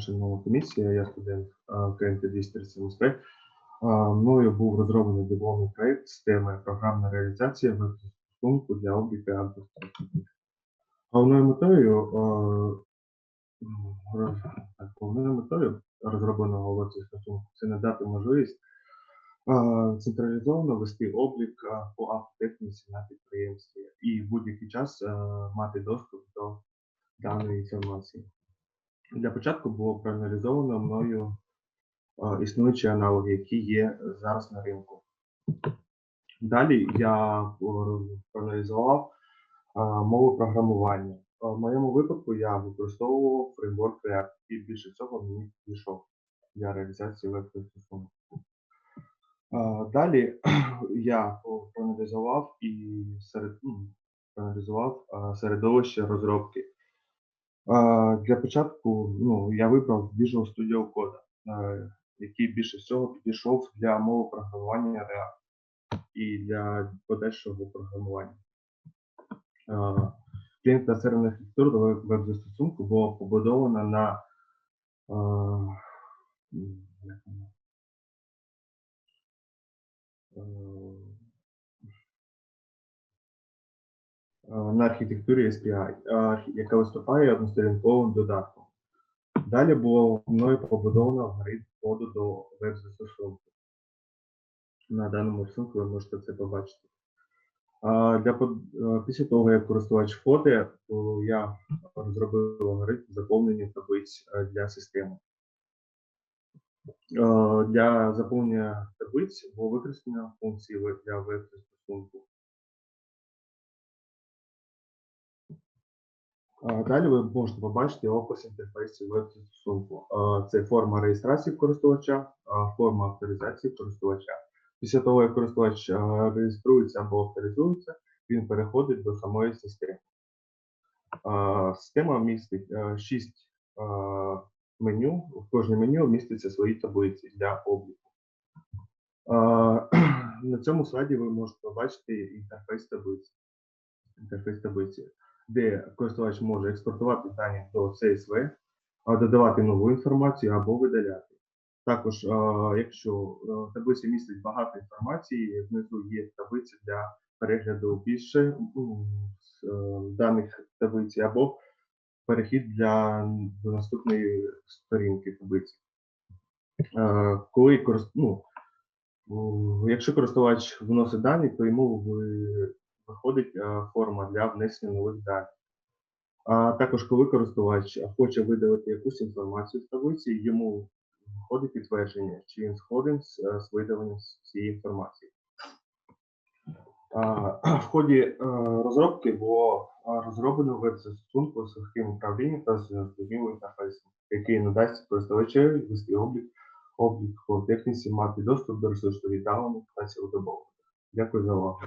шановна комісія, я студент КНТ 237 Мною був розроблений дипломний проєкт з теми програмна реалізація веб-застосунку для обліку авторських. Головною метою, головною метою розробленого веб-застосунку це надати можливість централізовано вести облік по автотехніці на підприємстві і в будь-який час мати доступ до даної інформації. Для початку було проаналізовано мною е, існуючі аналоги, які є зараз на ринку. Далі я е, проаналізував е, мову програмування. Е, В моєму випадку я використовував фреймворк React, і більше всього мені підійшов для реалізації веб-застосунку. Е, Далі я проаналізував і серед, ну, проаналізував е, середовище розробки. Е, Для початку ну, я вибрав Visual Studio Code, е, який більше всього підійшов для мови програмування React і для подальшого програмування. Е, Клієнтна серверна архітектура веб- веб-застосунку була побудована на на архітектурі SPI, е, яка виступає односторінковим додатком. Далі було мною побудовано алгоритм входу до веб-застосунку. На даному рисунку ви можете це побачити. Для, е, після того, як користувач входить, я розробив алгоритм заповнення таблиць е, для системи. Е, Для заповнення таблиць було використано функції для веб-застосунку. Далі ви можете побачити опис інтерфейсу веб-застосунку. Це форма реєстрації користувача, форма авторизації користувача. Після того, як користувач реєструється або авторизується, він переходить до самої системи. Система містить 6 меню. В кожній меню містяться свої таблиці для обліку. На цьому слайді ви можете побачити інтерфейс таблиці. Інтерфейс таблиці де користувач може експортувати дані до CSV, додавати нову інформацію або видаляти. Також, якщо таблиця містить багато інформації, знизу є таблиця для перегляду більше з, е, даних таблиці, або перехід для наступної сторінки таблиці. Коли ну, якщо користувач вносить дані, то йому ви- виходить е, форма для внесення нових даних. А також, коли користувач хоче видалити якусь інформацію з таблиці, йому виходить підтвердження, чи він згоден з, е, видаленням цієї інформації. В ході е, розробки було розроблено веб-застосунку з легким управлінням та зрозумілим інтерфейсом, який надасть користувачеві вести облік, облік по техніці, мати доступ до ресурсу віддалених та цілодобово. Дякую за увагу.